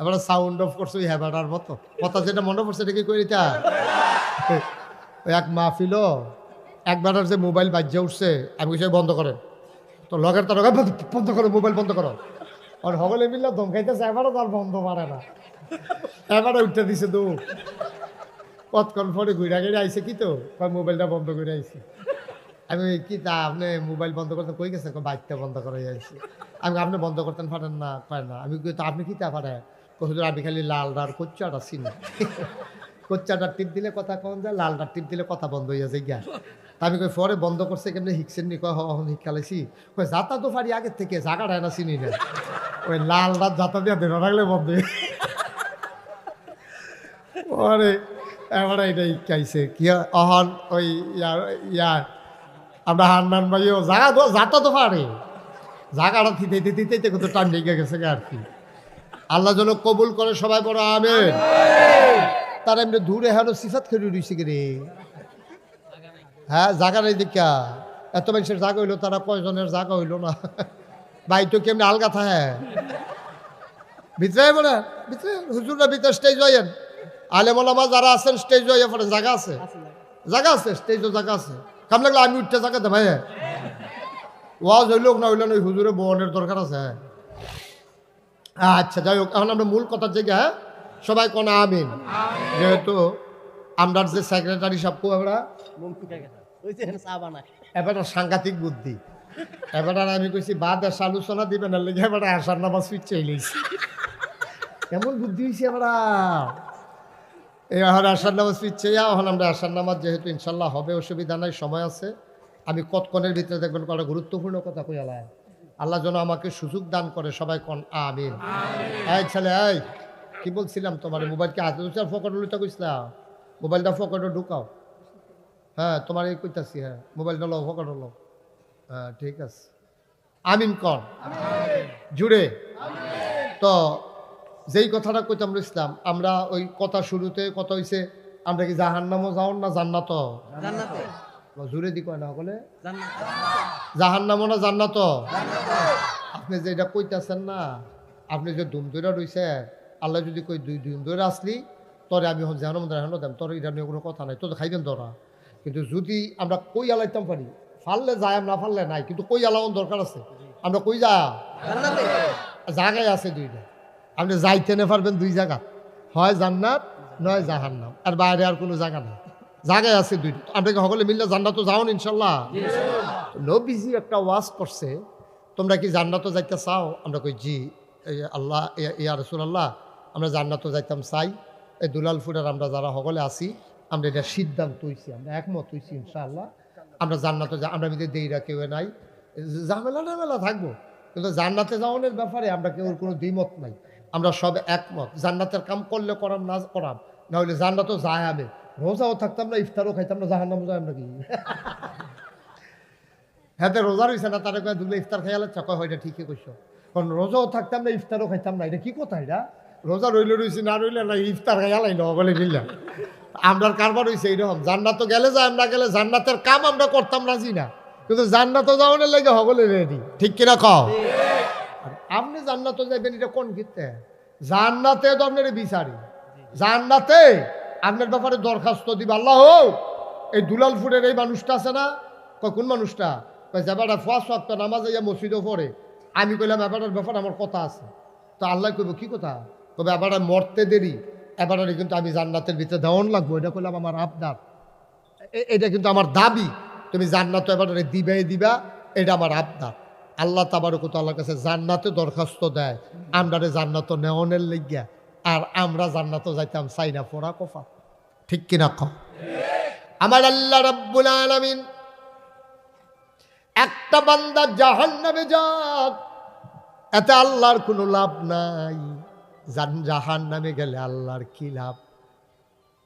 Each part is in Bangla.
এবার সাউন্ড অফ করছ ওই হ্যাবাটার মতো। কথা যেটা মনে পড়ছে, এটা কি করে তা ওই এক মাহফিল একবার যে মোবাইল বাজ্যে উঠছে, আমি কিছু বন্ধ করেন। তো লগের তো লগের বন্ধ করো, মোবাইল বন্ধ করো। আর সকলে মিললে ধমকাইতেছে এবারও তার বন্ধ পারে না। এবারে উঠতে দিছে তো কতক্ষণ পরে ঘুরে ঘুরে আইছে কি তো? মোবাইলটা বন্ধ করে আইছে। আমি কি তা, আপনি মোবাইল বন্ধ করতে কই গেছেন বাইকটা বন্ধ করে আইছি। আমি আপনি বন্ধ করতেন পারেন না? পারেন না। আমি তা আপনি কি তা পারে কহুদুর আমি খালি লাল আর কোচ্চাটা চিনি কোচ্চাটা টিপ দিলে কথা কম যায় লালটা টিপ দিলে কথা বন্ধ হয়ে যায় গিয়া। আমি কই পরে বন্ধ করছে কেমনি? হিকসেন নি কয় হন হিকালাইছি কই যাতা তো পারি আগের থেকে জাগাটা না চিনি না ওই লাল রাত যাতা দিয়ে দেনা রাখলে বন্ধ হয়ে ওরে এবার এটা ইকাইছে কি হয়, অহন ওই ইয়ার ইয়ার আমরা হান্নান ভাইও জাগা তো যাতা তো পারে। জাগাটা থিতে থিতে থিতে কিন্তু টান লেগে গেছে আর কি। আল্লাহ যেন কবুল করে সবাই বড় আমেন। তার এমনি দূরে হেন সিফাত খেলে রইছে রে হ্যাঁ জাগা নেই দেখা। এত মানুষের জাগা হইল তারা কয়জনের জাগা হইল না? ভাই তো কেমনি আলগা থাকে? ভিতরে বলে ভিতরে? হুজুররা ভিতরে স্টেজ হইয়েন আলেমলামা যারা আছেন স্টেজ হইয়া পড়ে জায়গা আছে। জায়গা আছে স্টেজও জায়গা আছে। কাম লাগলে আমি উঠতে জায়গা দে ভাই ওয়াজ হইল না হইল না ওই হুজুরে বনের দরকার আছে আচ্ছা যাই হোক, এখন আমরা মূল কথার জায়গা সবাই কোন আমিন? যেহেতু আমরা যে সেক্রেটারি সব আমরা? এবার সাংঘাতিক বুদ্ধি। এবার আমি কইছি, বাদ এসে আলোচনা দিবেন না লেগে এবার আসার নামাজ ফিরছে কেমন বুদ্ধি হয়েছে আমরা এই এখন আসার নামাজ ফিরছে এখন আমরা আসার নামাজ যেহেতু ইনশাল্লাহ হবে, অসুবিধা নাই, সময় আছে। আমি কতক্ষণের ভিতরে দেখবেন কটা গুরুত্বপূর্ণ কথা কই আল্লাহ যেন আমাকে সুযোগ দান করে সবাই কন আমিন। এই ছেলে এই কি বলছিলাম তোমার মোবাইলকে হাতে ধরছি আর ফকট লুটা কইছিলাম মোবাইলটা ফকটে ঢুকাও। হ্যাঁ তোমার এই কইতাছি হ্যাঁ মোবাইলটা লো ফকট লো হ্যাঁ ঠিক আছে। আমিন কন জুড়ে। তো যেই কথাটা কইতাম ইসলাম আমরা ওই কথা শুরুতে কথা হইছে? আমরা কি জাহান্নামও যাও না জান্নাত। জুড়ে দি কয় না সকলে জাহান্নামও না জান্নাত? আপনি যে এটা কইতাছেন না আপনি যে দুম দৈরা রইছে আল্লাহ যদি কই দুই দুম দৈরা আসলি তরে আমি হন মধ্যে হানো দেম তোর এটা নিয়ে কোনো কথা নাই তোর খাইবেন তোরা কিন্তু যদি আমরা কই আলাইতাম পারি ফাললে যায় না ফাললে নাই কিন্তু কই আলাওয়ার দরকার আছে? আমরা কই যা? জায়গায় আছে দুইটা। আপনি যাইতে না পারবেন দুই জায়গা হয় জান্নাত নয় জাহান্নাম আর বাইরে আর কোনো জায়গা নেই। জায়গায় আছে দুইটা আপনাকে সকলে মিললে জান্নাত যাও ইনশাল্লাহ নবীজি একটা ওয়াজ করছে, তোমরা কি জান্নাত যাইতে চাও? আমরা কই, জি আল্লাহ ইয়া- রসুল আল্লাহ আমরা জান্নাত যাইতাম, চাই। এই দুলালপুরের আমরা যারা সকলে আছি, আমরা এটা সিদ্ধান্ত হইছি, আমরা একমত হইছি, ইনশাআল্লাহ। আমরা জান্নাতে যা, আমরা মিলে দেইরা কেউ নাই। ঝামেলা টামেলা থাকব, কিন্তু জান্নাতে যাওয়ানোর ব্যাপারে আমরা কেউ কোনো দ্বিমত নাই। আমরা সব একমত, জান্নাতের কাম করলে করাম, না করাম, না হলে জান্নাতও যায় আমি রোজাও থাকতাম না, ইফতারও খাইতাম না, জাহান্নামও যাই আমরা কি হ্যাঁ তো রোজা রয়েছে না, তারা দুলে ইফতার খাইয়ালে চকয় হয়, এটা ঠিকই কইছো। কারণ রোজাও থাকতাম না, ইফতারও খাইতাম না, এটা কি কথা এটা? রোজা রইলে রইছি, না রইলে না, ইফতার খাইয়ালাই না বলে মিললাম আমরার কারবার হয়েছে এইরকম, জান্নাত গেলে যায়, আমরা গেলে জান্নাতের কাম আমরা করতাম, রাজি না। কিন্তু জান্নাত যাওয়ানোর লাগে হগলে রেডি ঠিক কিনা কও? আপনি জান্নাত যাবেন এটা কোন ক্ষেত্রে? জান্নাতে তো আপনার বিচারি। জান্নাতে আপনার ব্যাপারে দরখাস্ত দিবা, আল্লাহ এই দুলালপুরের এই মানুষটা আছে না? কোন মানুষটা? যাবাটা ফার্স্ট ওয়াক্ত নামাজ ইয়া মসজিদও পড়ে। আমি কইলাম এবারের ব্যাপারে আমার কথা আছে। তো আল্লাহ কইব, কি কথা? কবে এবারে মরতে দেরি। এবারে কিন্তু আমি জান্নাতের ভিতরে দেওয়ান লাগবো। এটা কইলাম আমার আবদার এটা কিন্তু আমার দাবি। তুমি জান্নাত এবারে দিবে দিবা, এটা আমার আবদার আল্লাহ তাবারকত আল্লাহর কাছে জান্নাতে দরখাস্ত দেয়। আমরা জান্নাত নেওয়ানের লেগিয়া। আর আমরা জান্নাত যাইতাম, চাই না কফা। ঠিক কিনা ক? আমার আল্লাহ রাব্বুল আলামিন একটা বান্দা জাহান্নামে যাক, এতে আল্লাহর কোনো লাভ নাই। জাহান নামে গেলে আল্লাহর কি লাভ?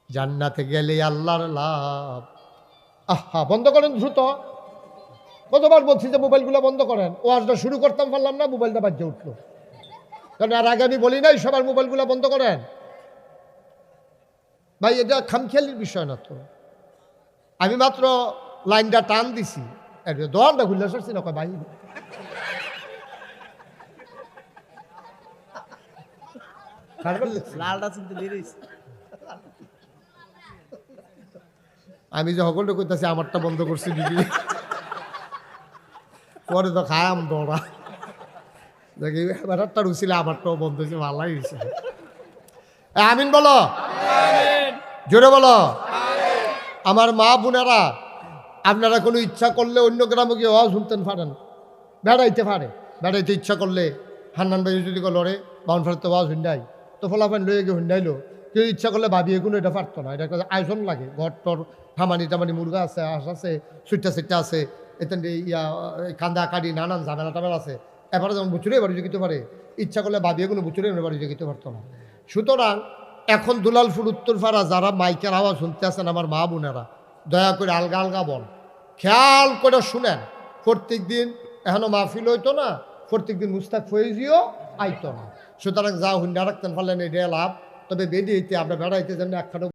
জান্নাতে গেলে আল্লাহর লাভ। আহা, বন্ধ করেন দ্রুত। কতবার বলছি যে মোবাইলগুলো বন্ধ করেন? ওয়াজটা শুরু করতাম পারলাম না, মোবাইলটা বাজ্যে উঠল। কারণ আর আগে আমি বলি নাই সবার মোবাইলগুলো বন্ধ করেন। ভাই এটা খামখেয়ালির বিষয় না তো। আমি মাত্র লাইনটা টান দিছি। দোয়ানটা খুললে সরছি না ভাই। আমি যে সকলটা করতেছি আমারটা বন্ধ করছি দিদি। পরে তো খায়াম দৌড়া দেখি ব্যাটারটা রুছিল আমারটাও বন্ধ হয়েছে, ভালাই হয়েছে। আমিন বলো। জোরে বলো। আমার মা বোনেরা, আপনারা কোনো ইচ্ছা করলে অন্য গ্রামে গিয়ে আওয়াজ শুনতেন পারেন। বেড়াইতে পারে। বেড়াইতে ইচ্ছা করলে হান্নান ভাই যদি লড়ে বাউন ফেরত আওয়াজ হুন্ডাই তো ফলাফান লয়ে গিয়ে হুন্ডাইলো কেউ ইচ্ছা করলে ভাবিয়ে কোনো এটা পারতো না। এটা আয়োজন লাগে। ঘর, টর ঠামানি টামানি, মুরগা আছে, হাঁস আছে সুইটা সুইটা আছে, এতেন ইয়া কান্দা কাটি, নানান ঝামেলা টামেলা আছে। এবারে যেমন বুচুরে বাড়ি জগিতে পারে ইচ্ছা করলে ভাবিয়ে কোনো বুচুরে বাড়ি জগিতে পারতো না সুতরাং এখন দুলালপুর উত্তরপাড়া যারা মাইকের আওয়াজ শুনতে আছেন আমার মা বোনেরা, দয়া করে আলগা আলগা বল। খেয়াল করে শুনেন, প্রত্যেক দিন এখনও মাহফিল হইতো না, প্রত্যেক দিন মুস্তাক ফয়েজিও আইতো না। সুতরাং যা হুন্ডা রাখতেন পারলেন এটা লাভ, তবে বেরিয়ে আমরা বেড়াইতে যেন একখানে